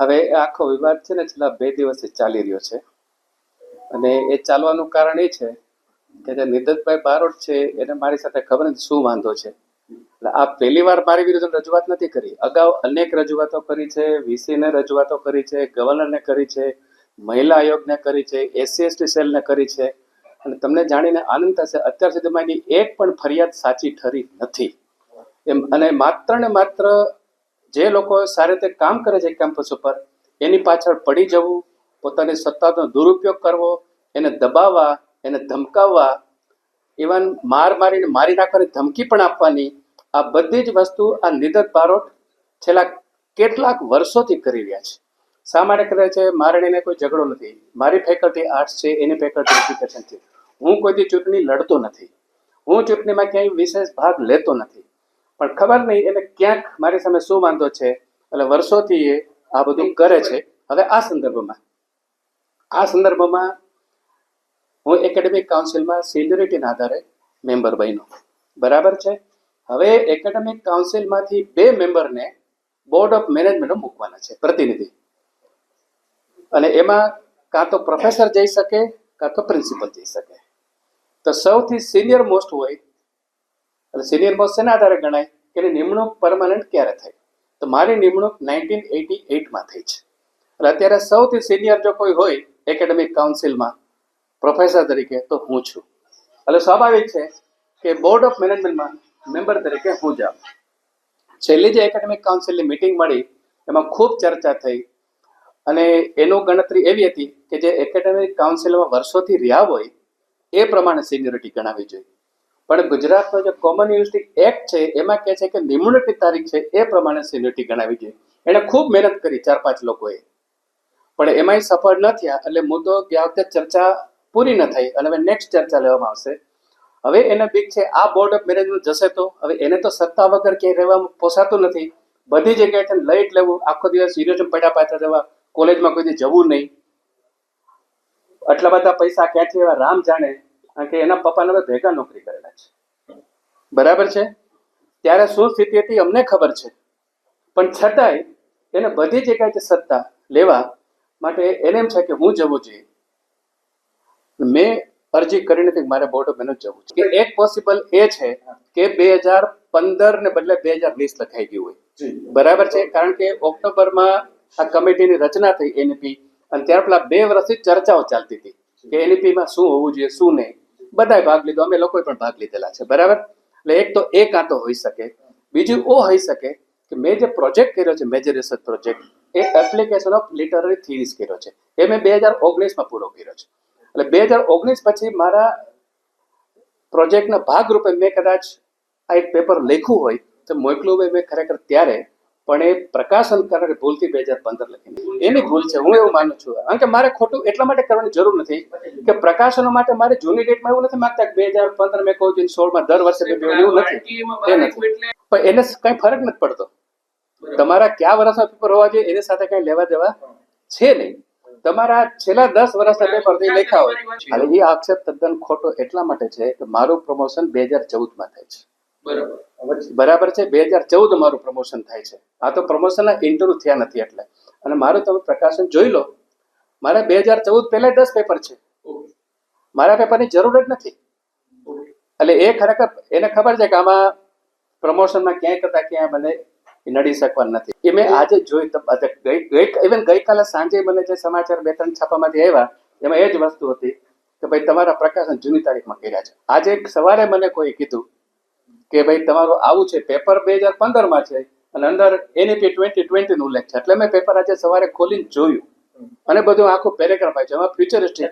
હવે આખો વિવાદ છે ને છેલ્લા બે દિવસથી ચાલી રહ્યો છે. અને એ ચાલવાનું કારણ એ છે કે જે નિદતભાઈ બારોટ છે, એને મારી સાથે ખબર નથી શું વાંધો છે. એટલે આ પહેલી વાર મારી વિરુદ્ધ રજૂઆત નથી કરી. અગાઉ અનેક રજૂઆતો કરી છે, વીસીને રજૂઆતો કરી છે, ગવર્નરને કરી છે, મહિલા આયોગને કરી છે, એસસી, એસટી સેલને કરી છે. અને તમને જાણીને આનંદ થશે, અત્યાર સુધીમાં એની એક પણ ફરિયાદ સાચી ઠરી નથી. એમ અને માત્ર ને માત્ર જે લોકો સારી રીતે કામ કરે છે કેમ્પસ ઉપર, એની પાછળ પડી જવું, પોતાની સત્તાનો દુરુપયોગ કરવો, એને દબાવવા, એને ધમકાવવા ઇવન માર મારીને મારી નાખવાની ધમકી પણ આપવાની, આ બધી જ વસ્તુ આ નિદત બારોટ છેલ્લા કેટલાક વર્ષોથી કરી રહ્યા છે. શા માટે કરે છે? મારણીને કોઈ ઝઘડો નથી. મારી ફેકલ્ટી આર્ટ્સ છે, એની ફેકલ્ટી એજ્યુકેશન છે. હું કોઈથી ચૂંટણી લડતો નથી. હું ચૂંટણીમાં ક્યાંય વિશેષ ભાગ લેતો નથી. પણ ખબર નહીં એને ક્યાંક મારી સામે શું વાંધો છે એટલે વર્ષોથી એ આ બધું કરે છે. હવે આ સંદર્ભમાં આ સંદર્ભમાં હું એકેડેમિક કાઉન્સિલમાં સિનિયરિટીના આધારે મેમ્બર બન્યો. બરાબર છે? હવે એકેડેમિક કાઉન્સિલમાંથી બે મેમ્બરને બોર્ડ ઓફ મેનેજમેન્ટ મૂકવાના છે, પ્રતિનિધિ. અને એમાં કાં તો પ્રોફેસર જઈ શકે, કાં તો પ્રિન્સિપલ જઈ શકે. તો સૌથી સિનિયર મોસ્ટ હોય એટલે સિનિયર મોસ્ટ શેના આધારે ગણાય? કે નિમણૂક પરમાનન્ટ ક્યારે થઈ તો મારી નિમણૂક નાઇન્ટીન એટી એટમાં થઈ છે. એટલે અત્યારે સૌથી સિનિયર જો કોઈ હોય એકેડેમિક કાઉન્સિલમાં પ્રોફેસર તરીકે, તો હું છું. એટલે સ્વાભાવિક છે કે બોર્ડ ઓફ મેનેજમેન્ટમાં મેમ્બર તરીકે હું જાઉં. છેલ્લી જે એકેડેમિક કાઉન્સિલની મિટિંગ મળી, એમાં ખૂબ ચર્ચા થઈ. અને એનું ગણતરી એવી હતી કે જે એકેડેમિક કાઉન્સિલમાં વર્ષોથી રહ્યા હોય, એ પ્રમાણે સિનિયોરિટી ગણાવી જોઈએ. પણ ગુજરાતનો જે કોમન યુનિવર્સિટી એક્ટ છે, એમાં કહે છે કે નિમણૂકની તારીખ છે, એ પ્રમાણે સિનિયરિટી ગણાવી જોઈએ એણે ખૂબ મહેનત કરી, ચાર પાંચ લોકોએ. પણ એમાંય સફળ ન થયા, એટલે મુદ્દો ગયા વખતે ચર્ચા પૂરી ન થઈ, અને હવે નેક્સ્ટ ચર્ચા લેવામાં આવશે. હવે એને બીક છે, આ બોર્ડ ઓફ મેનેજમેન્ટ જશે તો, હવે એને તો સત્તા વગર ક્યાંય રહેવામાં પોસાતું નથી. બધી જગ્યાએથી લઈ જ લેવું, આખો દિવસ યુનિવર્સિટી પડ્યા પાછા રહેવા કોલેજમાં કોઈ દી જવું નહીં. આટલા બધા પૈસા ક્યાંથી એવા રામ જાણે. કારણ કે એના પપ્પાને હવે ભેગા નોકરી કરેલા છે. બરાબર છે? ત્યારે શું સ્થિતિ હતી અમને ખબર છે. પણ છતાંય એને બધી જગ્યાએથી સત્તા લેવા માટે એને એમ છે કે હું જવું જોઈએ. મેં અરજી કરી નથી મારે બોર્ડ ઓફ મેનેજ જવું છે. એક પોસિબલ એ છે કે બે હજાર પંદર ને બદલે બે હજાર વીસ લખાઈ ગયું હોય. બરાબર છે? કારણ કે ઓક્ટોબરમાં આ કમિટીની રચના થઈ એનપી અને ત્યાર પેલા બે વર્ષથી ચર્ચાઓ ચાલતી હતી કે એનપીમાં શું હોવું જોઈએ શું નહીં. બધાએ ભાગ લીધો. અમે લોકોએ પણ ભાગ લીધેલા છે. બરાબર? એટલે એક તો એ કાં તો હોઈ શકે. બીજું ઓ હોઈ શકે કે મેં જે પ્રોજેક્ટ કર્યો છે મેજર રિસર્ચ પ્રોજેક્ટ એ એપ્લિકેશન ઓફ લિટરરી થિયરીઝ કર્યો છે. એ મેં બે હજાર ઓગણીસમાં પૂરો કર્યો છે. એટલે બે હજાર ઓગણીસ પછી મારા પ્રોજેક્ટના ભાગરૂપે મેં કદાચ આ એક પેપર લખ્યું હોય તો મોકલું હોય મેં ખરેખર ત્યારે. પણ એ પ્રકાશન કારણે ભૂલથી બે હજાર પંદર લખી એની ભૂલ છે, હું એવું માનું છું. કારણ કે મારે ખોટું એટલા માટે કરવાની જરૂર નથી કે પ્રકાશનો માટે મારે જૂની ડેટમાં એવું નથી માગતા બે હજાર પંદર મેં કહું છું સોળમાં દર વર્ષે એવું નથી. પણ એને કઈ ફરક નથી પડતો. તમારા કયા વર્ષના પેપર હોવા જોઈએ, એની સાથે કઈ લેવા દેવા છે નહીં. તમારા છેલ્લા દસ વર્ષના પેપરથી લખ્યા હોય એ આક્ષેપ તદ્દન ખોટો એટલા માટે છે કે મારું પ્રમોશન બે હજાર ચૌદમાં થાય છે. બરાબર. છે બે હજાર ચૌદ મારું પ્રમોશન થાય છે. આ તો પ્રમોશનના ઇન્ટરવ્યુ થયા નથી એટલે. અને મારું તમે પ્રકાશન જોઈ લો. મારે બે હજાર ચૌદ પહેલા દસ પેપર છે. મારા પેપરની જરૂર જ નથી. એટલે એ ખરેખર એને ખબર છે કે આમાં પ્રમોશનમાં ક્યાંય કરતા ક્યાંય મને નડી શકવાનું નથી. એ મેં આજે જોઈ તો ગઈ ઇવન ગઈકાલે સાંજે મને જે સમાચાર બે ત્રણ છાપામાંથી આવ્યા એમાં એ જ વસ્તુ હતી કે ભાઈ તમારા પ્રકાશન જૂની તારીખમાં કર્યા છે. આજે સવારે મને કોઈ કીધું કે ભાઈ તમારું આવું છે પેપર બે હજાર પંદરમાં છે અને અંદર એનઈપી ટ્વેન્ટી ટ્વેન્ટીનો ઉલ્લેખ છે એટલે મેં પેપર આજે સવારે ખોલીને જોયું. અને બધું આખું પેરેગ્રાફ આવ્યું છે. એમાં ફ્યુચરિસ્ટિક